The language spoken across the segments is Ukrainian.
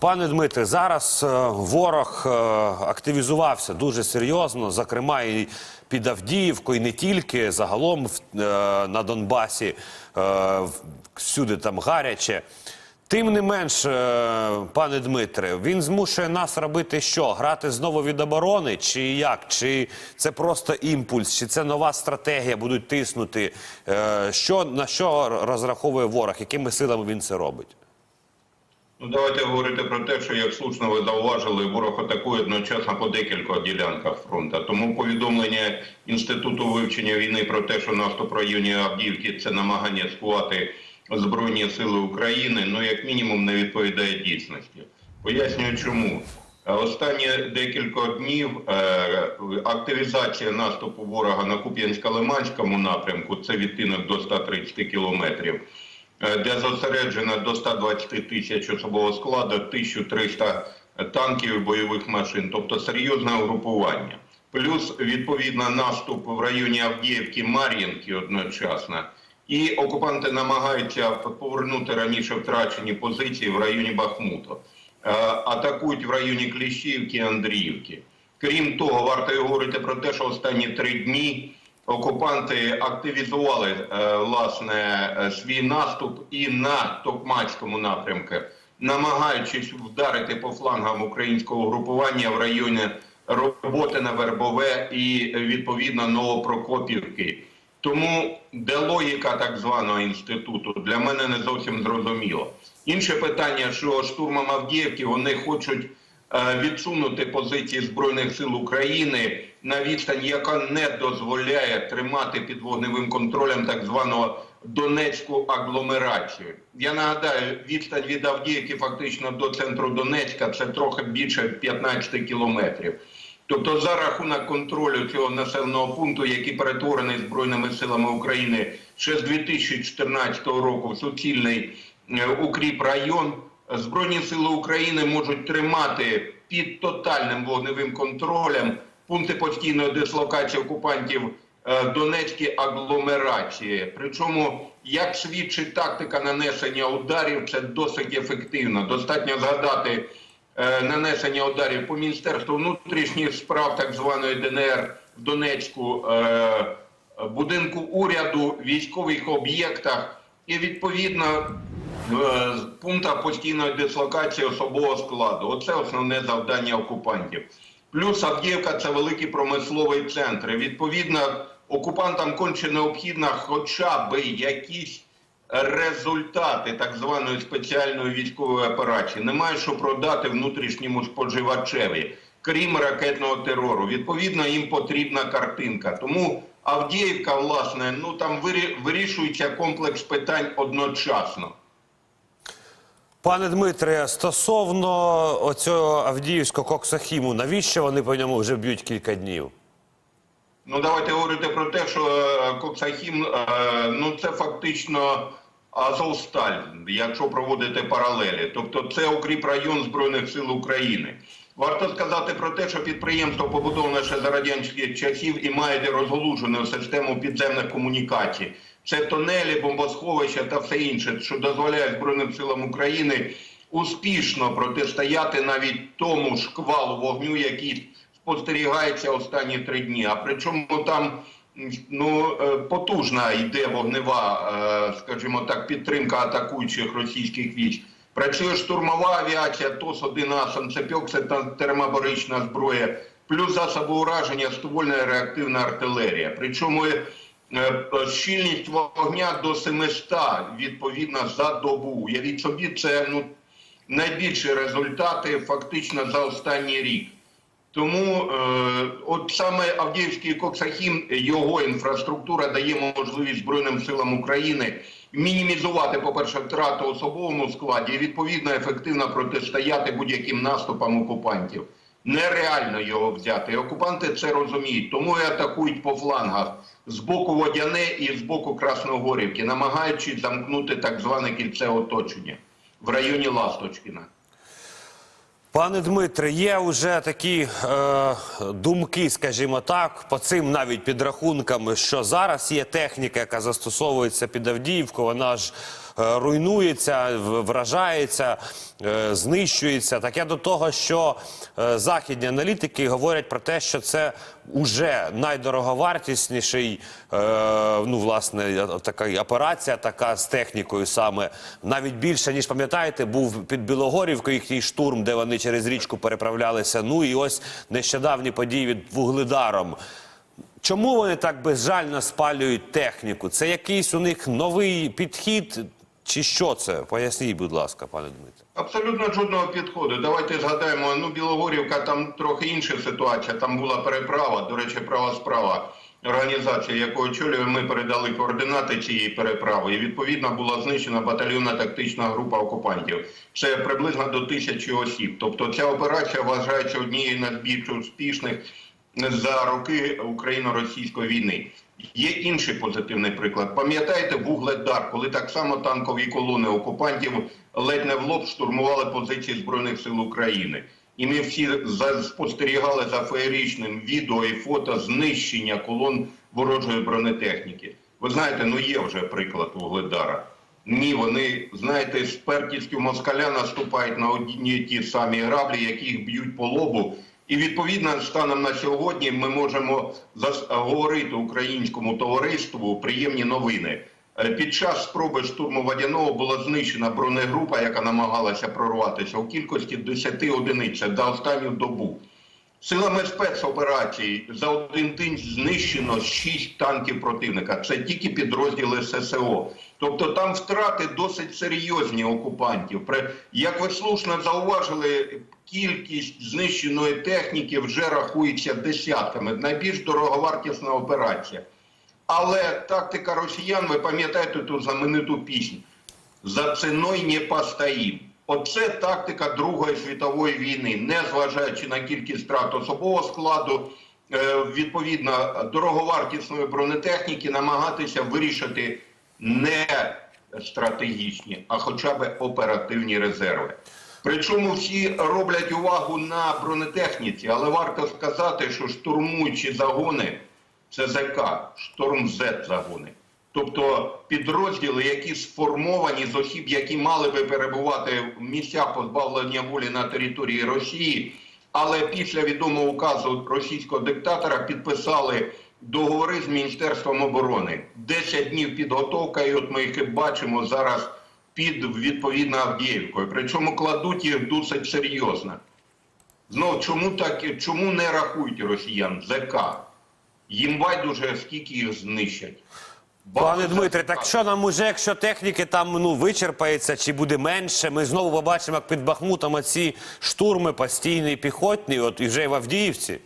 Пане Дмитре, зараз е, ворог е, активізувався дуже серйозно, зокрема і під Авдіївкою, і не тільки загалом е, на Донбасі, всюди там гаряче. Тим не менш, пане Дмитре, він змушує нас робити що? Грати знову від оборони, чи як? Чи це просто імпульс, чи це нова стратегія, будуть тиснути? Що на що розраховує ворог? Якими силами він це робить? Ну, давайте говорити про те, що як слушно ви зауважили, ворог атакує одночасно по декількох ділянках фронту. Тому повідомлення інституту вивчення війни про те, що наступ районі Авдіївки це намагання сховати збройні сили України, ну як мінімум не відповідає дійсності. Пояснюю, чому. Останні декілька днів е, активізація наступу ворога на Куп'янсько-Лиманському напрямку це відтинок до 130 кілометрів де зосереджено до 120 тисяч особового складу, 1300 танків і бойових машин, тобто серйозне угрупування. Плюс відповідно наступ в районі Авдіївки, Мар'їнки одночасно. І окупанти намагаються повернути раніше втрачені позиції в районі Бахмуту. Е, Атакують в районі Кліщівки, Андріївки. Крім того, варто говорити про те, що останні три дні окупанти активізували е, власне е, свій наступ і на Токмацькому напрямку, намагаючись вдарити по флангам українського групування в районі роботи на Вербове і відповідно Новопрокопівки. Тому де логіка так званого інституту для мене не зовсім зрозуміло. Інше питання, що штурмом Авдіївки вони хочуть е, відсунути позиції збройних сил України на відстань, яка не дозволяє тримати під вогневим контролем так званого Донецьку агломерацію. Я нагадаю, відстань від Авдіївки фактично до центру Донецька це трохи більше 15 кілометрів. Тобто, за рахунок контролю цього населеного пункту, який перетворений збройними силами України ще з 2014 року в суцільний е, укріп район, збройні сили України можуть тримати під тотальним вогневим контролем пункти постійної дислокації окупантів е, Донецькі агломерації. Причому, як свідчить тактика нанесення ударів, це досить ефективно. Достатньо згадати е, нанесення ударів по Міністерству внутрішніх справ так званої ДНР в Донецьку, е, будинку уряду, військових об'єктах і відповідно з пунктах постійної дислокації особового складу. Оце основне завдання окупантів. Плюс Авдіївка це великий промисловий центр. Відповідно, окупантам конче необхідно хоча б якісь результати так званої спеціальної військової операції. Немає що продати внутрішньому споживачеві, крім ракетного терору. Відповідно, їм потрібна картинка. Тому Авдіївка, власне, ну там вирі- вирішується комплекс питань одночасно. Пане Дмитре, стосовно оцього Авдіївського коксахіму, навіщо вони по ньому вже б'ють кілька днів? Ну, давайте говорити про те, що е, Коксахім, е, ну це фактично Азовсталь, якщо проводити паралелі. Тобто це укріп район Збройних сил України. Варто сказати про те, що підприємство побудоване ще за радянських часів і має розголужену систему підземних комунікацій. Це тонелі, бомбосховища та все інше, що дозволяє Збройним силам України успішно протистояти навіть тому шквалу вогню, який спостерігається останні три дні. А причому там ну е, потужна йде вогнева, е, скажімо так, підтримка атакуючих російських військ. Працює штурмова авіація, ТОС-1А, санцепьок, це та термобарична зброя, плюс засоби ураження, ствольна реактивна артилерія. Причому щільність вогня до 700 відповідно за добу. Уявіть собі, це ну найбільші результати фактично за останній рік. Тому е, от саме Авдіївський Коксахім, його інфраструктура дає можливість Збройним силам України мінімізувати, по-перше, втрату особовому складі і відповідно ефективно протистояти будь-яким наступам окупантів. Нереально його взяти. Окупанти це розуміють, тому і атакують по флангах з боку Водяне і з боку Красногорівки, намагаючись замкнути так зване кільце оточення в районі Ласточкіна. Пане Дмитре, є вже такі е, думки, скажімо так, по цим навіть підрахункам, що зараз є техніка, яка застосовується під Авдіївку. Вона ж руйнується, вражається, е, знищується. Так я до того, що е, західні аналітики говорять про те, що це уже найдороговартісніший, е, ну власне, така операція, така з технікою саме навіть більше ніж пам'ятаєте, був під Білогорівкою їхній штурм, де вони через річку переправлялися. Ну і ось нещодавні події від Вугледаром. Чому вони так безжально спалюють техніку? Це якийсь у них новий підхід, чи що це? Поясніть, будь ласка, пане Дмитре. Абсолютно жодного підходу. Давайте згадаємо. Ну, Білогорівка там трохи інша ситуація. Там була переправа. До речі, права справа організація, яку очолює, ми передали координати цієї переправи. І відповідно була знищена батальйонна тактична група окупантів. Це приблизно до тисячі осіб. Тобто ця операція вважається однією з найбільш успішних за роки україно-російської війни. Є інший позитивний приклад. Пам'ятаєте Вугледар, коли так само танкові колони окупантів ледь не в лоб штурмували позиції збройних сил України. І ми всі спостерігали за феєричним відео і фото знищення колон ворожої бронетехніки. Ви знаєте, ну є вже приклад Вугледара. Ні, вони, знаєте, з пертістю москаля наступають на одні ті самі граблі, які їх б'ють по лобу. І відповідно, станом на сьогодні ми можемо говорити українському товариству приємні новини. Е, Під час спроби штурму водяного була знищена бронегрупа, яка намагалася прорватися у кількості 10 одиниць за останню добу. Силами спецоперацій за один день знищено 6 танків противника. Це тільки підрозділи ССО. Тобто там втрати досить серйозні окупантів. Як ви слушно зауважили, кількість знищеної техніки вже рахується десятками. Найбільш дороговартісна операція. Але тактика росіян, ви пам'ятаєте ту знамениту пісню за ціною не постоїм. Оце тактика Другої світової війни, не зважаючи на кількість втрат особового складу, е, відповідно дороговартісної бронетехніки, намагатися вирішити не стратегічні, а хоча б оперативні резерви. Причому всі роблять увагу на бронетехніці, але варто сказати, що штурмуючі загони це ЗК, шторм З загони. Тобто підрозділи, які сформовані з осіб, які мали би перебувати в місцях позбавлення волі на території Росії, але після відомого указу російського диктатора підписали договори з Міністерством оборони. 10 днів підготовка, і от ми їх бачимо зараз під відповідно Авдіївкою. Причому кладуть їх досить серйозно. Знову чому так чому не рахують росіян ЗК? Їм байдуже скільки їх знищать. Пане Дмитре, так що нам уже, якщо техніки там ну вичерпається чи буде менше, ми знову побачимо, як під Бахмутом оці штурми постійні піхотні, от і вже й в Авдіївці.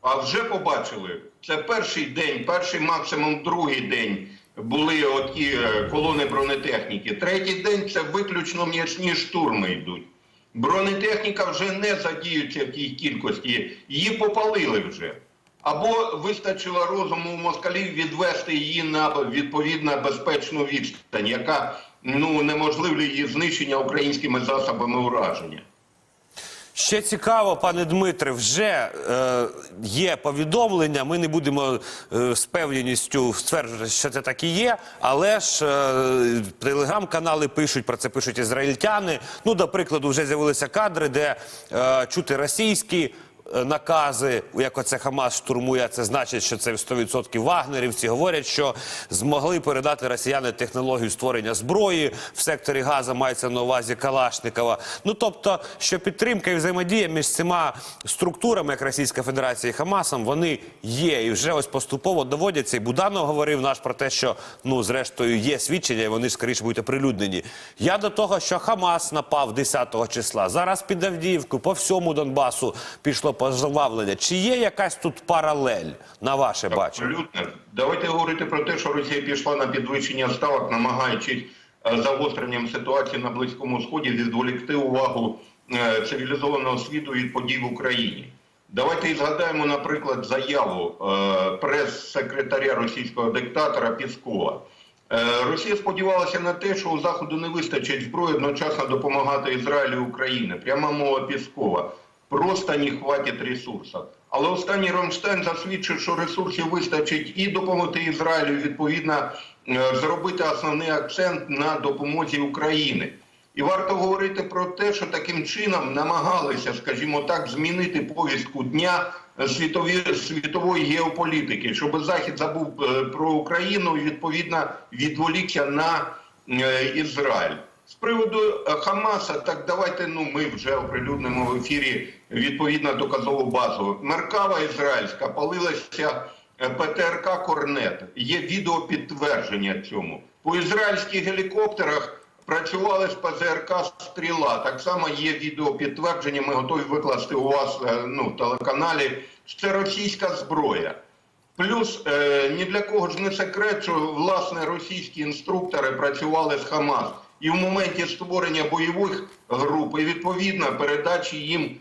А вже побачили, це перший день, перший максимум другий день були оті е, колони бронетехніки. Третій день це виключно м'ясні штурми йдуть. Бронетехніка вже не задіюється в тій кількості, її попалили вже. Або вистачило розуму у москалів відвести її на відповідно безпечну відстань, яка ну неможливлює її знищення українськими засобами ураження. Ще цікаво, пане Дмитре, вже е, є повідомлення. Ми не будемо е, з певністю стверджувати, що це так і є. Але ж е, телеграм-канали пишуть про це, пишуть ізраїльтяни. Ну, до прикладу, вже з'явилися кадри, де е, чути російські. Е, Накази, як оце Хамас штурмує, це значить, що це 100% вагнерівці. Говорять, що змогли передати росіяни технологію створення зброї в секторі Газа, мається на увазі Калашникова. Ну тобто, що підтримка і взаємодія між цими структурами, як Російська Федерація і Хамасом, вони є і вже ось поступово доводяться. І Буданов говорив наш про те, що ну зрештою є свідчення, і вони скоріше будуть оприлюднені. Я до того, що Хамас напав 10 числа. Зараз під Авдіївку по всьому Донбасу пішло позававлення. Чи є якась тут паралель на ваше бачення? Абсолютно. Давайте говорити про те, що Росія пішла на підвищення ставок, намагаючись е, загостренням ситуації на Близькому Сході відволікти увагу е, цивілізованого світу від подій в Україні. Давайте і згадаємо, наприклад, заяву е, прес-секретаря російського диктатора Піскова. Росія сподівалася на те, що у Заходу не вистачить зброї одночасно допомагати Ізраїлю і Україні. Пряма мова Піскова. Просто не хватить ресурсів. Але останній Ромштайн засвідчив, що ресурсів вистачить і допомогти Ізраїлю, відповідно, е, зробити основний акцент на допомозі України. І варто говорити про те, що таким чином намагалися, скажімо так, змінити повістку дня світові, світової геополітики, щоб Захід забув е, про Україну і відповідно відволікся на е, Ізраїль. З приводу е, Хамаса, так давайте ну ми вже оприлюднимо в ефірі відповідно доказову базу. Меркава ізраїльська палилася е, ПТРК Корнет. Є відео підтвердження цьому. По ізраїльських гелікоптерах працювали з ПЗРК Стріла. Так само є відео підтвердження. Ми готові викласти у вас е, ну, телеканалі. Це російська зброя. Плюс ні для кого ж не секрет, що власне російські інструктори працювали з Хамас. І в моменті створення бойових груп і відповідно передачі їм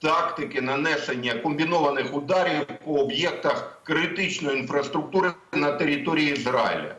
тактики нанесення комбінованих ударів по об'єктах критичної інфраструктури на території Ізраїля.